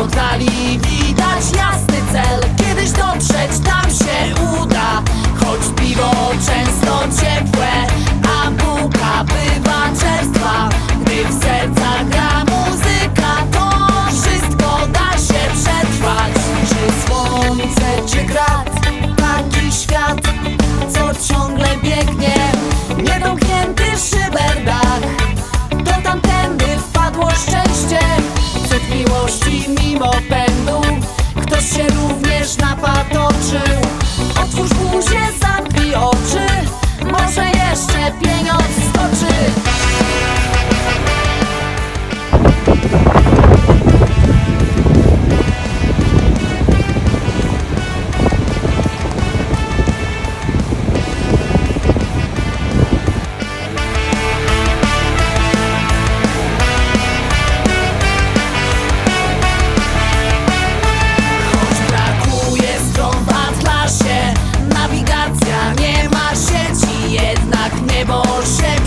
poddali Widać jasny cel, kiedyś dotrzeć tam się uda. Choć piwo często ciepłe, a buka bywa czerstwa. Gdy w sercach gra muzyka, to wszystko da się przetrwać. Czy słońce, czy grat, taki świat, co ciągle biegnie rainbow. more shame.